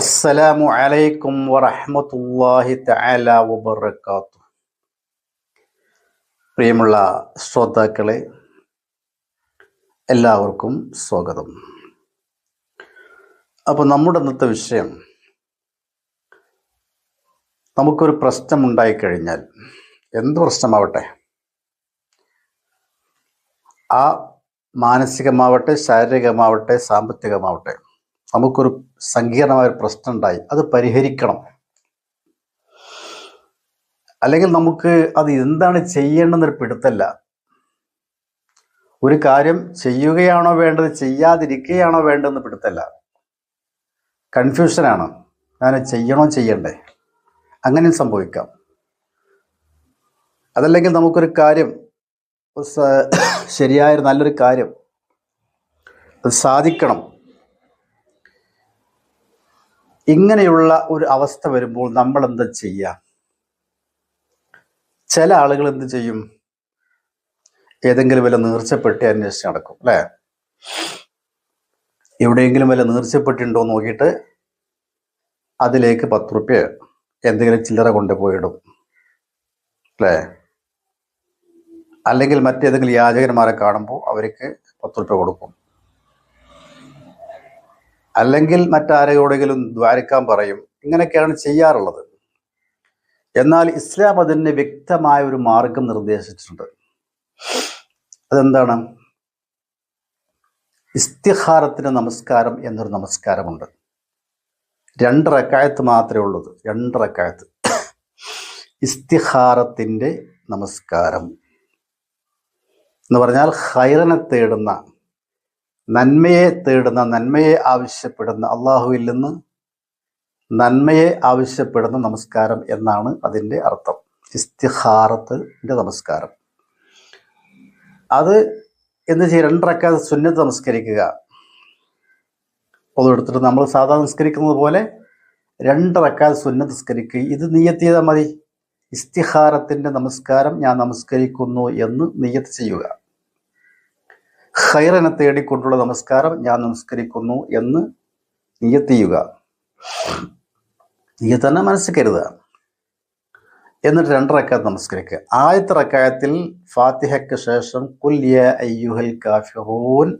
അസ്സലാമു അലൈക്കും വറഹ്മത്തുള്ളാഹി തആല വബറകാത്തു. പ്രിയമുള്ള ശ്രോതാക്കളെ എല്ലാവർക്കും സ്വാഗതം. അപ്പോൾ നമ്മുടെ ഇന്നത്തെ വിഷയം നമുക്കൊരു പ്രശ്നം ഉണ്ടായിക്കഴിഞ്ഞാൽ എന്ത് പ്രശ്നമാവട്ടെ? ആ മാനസികമാവട്ടെ ശാരീരികമാവട്ടെ സാമ്പത്തികമാവട്ടെ നമുക്കൊരു സങ്കീർണമായ ഒരു പ്രശ്നം ഉണ്ടായി. അത് പരിഹരിക്കണം. അല്ലെങ്കിൽ നമുക്ക് അത് എന്താണ് ചെയ്യേണ്ടെന്നൊരു പിടുത്തല്ല. ഒരു കാര്യം ചെയ്യുകയാണോ വേണ്ടത് ചെയ്യാതിരിക്കുകയാണോ വേണ്ടതെന്ന് പിടുത്തല്ല. കൺഫ്യൂഷനാണ്. ഞാൻ ചെയ്യണോ ചെയ്യണ്ടേ? അങ്ങനെ സംഭവിക്കാം. അതല്ലെങ്കിൽ നമുക്കൊരു കാര്യം ശരിയായ നല്ലൊരു കാര്യം അത് സാധിക്കണം. ഇങ്ങനെയുള്ള ഒരു അവസ്ഥ വരുമ്പോൾ നമ്മൾ എന്താ ചെയ്യുക ചില ആളുകൾ എന്ത് ചെയ്യും? ഏതെങ്കിലും വല്ല നീർച്ചപ്പെട്ടി അന്വേഷിച്ച് നടക്കും അല്ലേ? എവിടെയെങ്കിലും വല്ല നീർച്ചപ്പെട്ടിണ്ടോ നോക്കിയിട്ട് അതിലേക്ക് പത്ത് റുപ്യ എന്തെങ്കിലും ചില്ലറ കൊണ്ടുപോയിടും അല്ലേ? അല്ലെങ്കിൽ മറ്റേതെങ്കിലും യാചകന്മാരെ കാണുമ്പോൾ അവർക്ക് പത്ത് റുപ്യ കൊടുക്കും. അല്ലെങ്കിൽ മറ്റാരെയോടെങ്കിലും ദ്വാരിക്കാൻ പറയും. ഇങ്ങനെയൊക്കെയാണ് ചെയ്യാറുള്ളത്. എന്നാൽ ഇസ്ലാം അതിന് വ്യക്തമായ ഒരു മാർഗം നിർദ്ദേശിച്ചിട്ടുണ്ട്. അതെന്താണ്? ഇസ്തിഹാരത്തിന് നമസ്കാരം എന്നൊരു നമസ്കാരമുണ്ട്. രണ്ട് റക്കായത്ത് മാത്രമേ ഉള്ളത് രണ്ട് റക്കായത്ത്. ഇസ്തിഹാരത്തിന്റെ നമസ്കാരം. എന്ന് പറഞ്ഞാൽ ഹൈറനെ തേടുന്ന നന്മയെ തേടുന്ന നന്മയെ ആവശ്യപ്പെടുന്ന അള്ളാഹുവിൽ നിന്ന് നന്മയെ ആവശ്യപ്പെടുന്ന നമസ്കാരം എന്നാണ് അതിന്റെ അർത്ഥം. ഇസ്തിഹാറത്തിന്റെ നമസ്കാരം. അത് എന്ന് ചെയ്യ? രണ്ടരക്കാതെ സുന്നത്ത് നമസ്കരിക്കുക. പൊതുവെടുത്തിട്ട് നമ്മൾ സാധാരണ നമസ്കരിക്കുന്നത് പോലെ രണ്ടരക്കാതെ സുന്നത്ത് നമസ്കരിക്കുക ഇത് നീയത്തിയതാ മതി. ഇസ്തിഹാരത്തിന്റെ നമസ്കാരം ഞാൻ നമസ്കരിക്കുന്നു എന്ന് നീയത്ത് ചെയ്യുക. ഖൈറനെ തേടിക്കൊണ്ടുള്ള നമസ്കാരം ഞാൻ നമസ്കരിക്കുന്നു എന്ന് നിയത്ത് നീ തന്നെ മനസ്സിൽ കരുതുക എന്നിട്ട് രണ്ട് റക്കാത്ത് നമസ്കരിക്കുക. ആദ്യത്തെ റക്കായത്തിൽ ഫാത്തിഹയ്ക്ക് ശേഷം കുല്യ അയ്യുഹൽ കാഫിറൂൻ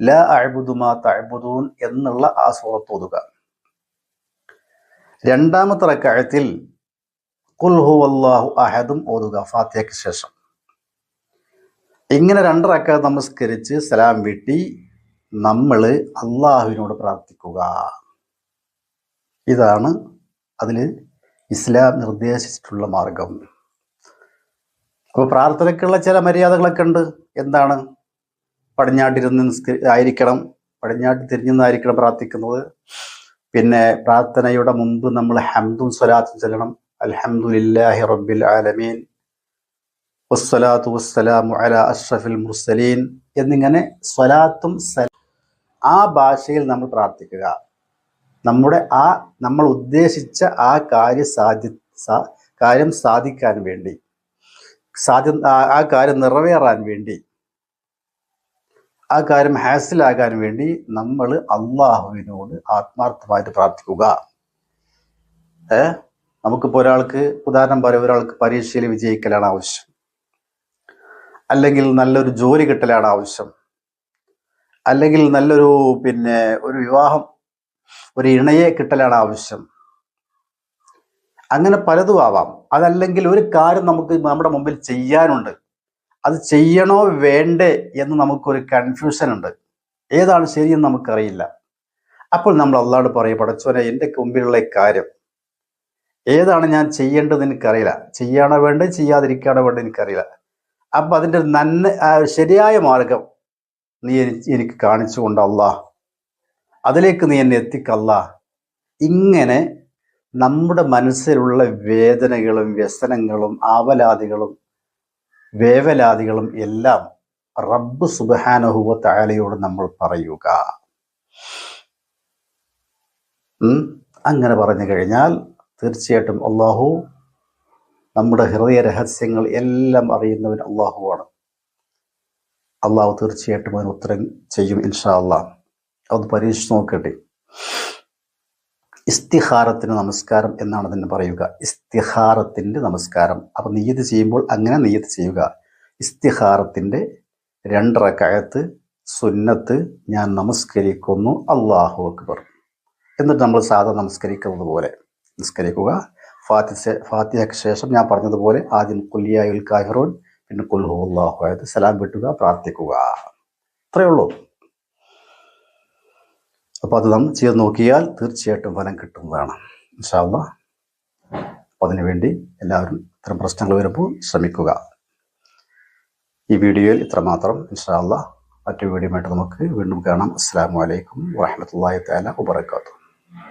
ല അഴുബുദുമാ തഴുബുദൂൻ എന്നുള്ള ആ സൂറത്ത് ഓതുക. രണ്ടാമത്തെ റക്കായത്തിൽ കുൽഹു ഹുവല്ലാഹു അഹദും ഓതുക ഫാത്തിഹയ്ക്ക് ശേഷം. ഇങ്ങനെ രണ്ടറക്ക നമസ്കരിച്ച് സലാം വീട്ടി നമ്മൾ അള്ളാഹുവിനോട് പ്രാർത്ഥിക്കുക. ഇതാണ് അതിൽ ഇസ്ലാം നിർദ്ദേശിച്ചിട്ടുള്ള മാർഗം. അപ്പോൾ പ്രാർത്ഥനയ്ക്കുള്ള ചില മര്യാദകളൊക്കെ ഉണ്ട്. എന്താണ്? പടിഞ്ഞാട്ടിരുന്ന് ആയിരിക്കണം. പടിഞ്ഞാട്ട് തിരിഞ്ഞിരുന്നായിരിക്കണം പ്രാർത്ഥിക്കുന്നത്. പിന്നെ പ്രാർത്ഥനയുടെ മുമ്പ് നമ്മൾ ഹംദും സ്വലാത്തും ചെല്ലണം. അൽഹംദുലില്ലാഹി റബ്ബിൽ ആലമീൻ. വസ്സലാത്തു വസ്സലാമു അല അഷ്റഫിൽ മുർസലീൻ എന്നിങ്ങനെ സ്വലാത്തും ആ ഭാഷയിൽ നമ്മൾ പ്രാർത്ഥിക്കുക. നമ്മുടെ ആ നമ്മൾ ഉദ്ദേശിച്ച ആ കാര്യ സാധി സാ- കാര്യം സാധിക്കാൻ വേണ്ടി. സാധ്യ ആ- കാര്യം നിറവേറാൻ വേണ്ടി. ആ കാര്യം ഹാസിലാകാൻ വേണ്ടി നമ്മൾ അള്ളാഹുവിനോട് ആത്മാർത്ഥമായിട്ട് പ്രാർത്ഥിക്കുക. ഏ? നമുക്കിപ്പോൾ ഒരാൾക്ക് ഉദാഹരണം പറയാം. ഒരാൾക്ക് പരീക്ഷയിൽ വിജയിക്കലാണ് ആവശ്യം. അല്ലെങ്കിൽ നല്ലൊരു ജോലി കിട്ടലാണ് ആവശ്യം. അല്ലെങ്കിൽ നല്ലൊരു പിന്നെ ഒരു വിവാഹം ഒരു ഇണയെ കിട്ടലാണ് ആവശ്യം. അങ്ങനെ പലതും ആവാം. അതല്ലെങ്കിൽ ഒരു കാര്യം നമുക്ക് നമ്മുടെ മുമ്പിൽ ചെയ്യാനുണ്ട്. അത് ചെയ്യണോ വേണ്ടേ എന്ന് നമുക്കൊരു കൺഫ്യൂഷൻ ഉണ്ട്. ഏതാണ് ശരിയെന്ന് നമുക്കറിയില്ല. അപ്പോൾ നമ്മൾ അള്ളാട് പറയും പടച്ചോനെ എന്റെ മുമ്പിലുള്ള കാര്യം? ഏതാണ് ഞാൻ ചെയ്യേണ്ടത് എനിക്കറിയില്ല. ചെയ്യാണോ വേണ്ടത്? ചെയ്യാതിരിക്കാണോ വേണ്ടത് എനിക്കറിയില്ല. അപ്പൊ അതിന്റെ നന്മ ശരിയായ മാർഗം നീ എനിക്ക് കാണിച്ചു കൊണ്ടല്ല അതിലേക്ക് നീ എന്നെ എത്തിക്കല്ല ഇങ്ങനെ നമ്മുടെ മനസ്സിലുള്ള വേദനകളും വ്യസനങ്ങളും ആവലാദികളും വേവലാദികളും എല്ലാം റബ്ബ് സുബഹാനഹുവ താലയോട് നമ്മൾ പറയുക? അങ്ങനെ പറഞ്ഞു കഴിഞ്ഞാൽ തീർച്ചയായിട്ടും അള്ളാഹു നമ്മുടെ ഹൃദയ രഹസ്യങ്ങൾ എല്ലാം അറിയുന്നവൻ അള്ളാഹുവാണ്. അള്ളാഹു തീർച്ചയായിട്ടും അതിന് ഉത്തരം ചെയ്യും ഇൻഷാ അള്ളാഹ് അത് പരീക്ഷിച്ച് നോക്കട്ടെ. ഇസ്തിഹാരത്തിന് നമസ്കാരം എന്നാണ് അതിന് പറയുക. ഇസ്തിഹാരത്തിന്റെ നമസ്കാരം. അപ്പം നീയത്ത് ചെയ്യുമ്പോൾ അങ്ങനെ നീയത്ത് ചെയ്യുക. ഇസ്തിഹാറത്തിന്റെ രണ്ടറക്കയത്ത് സുന്നത്ത് ഞാൻ നമസ്കരിക്കുന്നു അള്ളാഹു അക്ബർ. എന്നിട്ട് നമ്മൾ സാധാ നമസ്കരിക്കുന്നത് പോലെ നിസ്കരിക്കുക ഫാത്തിഹ ഫാത്തിഹയ്ക്ക് ശേഷം ഞാൻ പറഞ്ഞതുപോലെ ആദ്യം കുല്ലിയായുൽ കാഹിറോൻ പിന്നെ കുൽഹുല്ലാഹു അതായത് സലാം വിട്ടുക പ്രാർത്ഥിക്കുക. അത്രയേ ഉള്ളൂ. അപ്പോൾ അത് നാം ചെയ്ത് നോക്കിയാൽ തീർച്ചയായിട്ടും ഫലം കിട്ടുന്നതാണ്. ഇൻഷാല്ല അപ്പം അതിനുവേണ്ടി എല്ലാവരും ഇത്തരം പ്രശ്നങ്ങൾ വരുമ്പോൾ ശ്രമിക്കുക. ഈ വീഡിയോയിൽ ഇത്രമാത്രം ഇൻഷാല്ല മറ്റു വീഡിയോ നമുക്ക് വീണ്ടും കാണാം. അസ്സാം വലൈക്കും വാഹമത്തല്ലാ താല വബർക്കാത്തു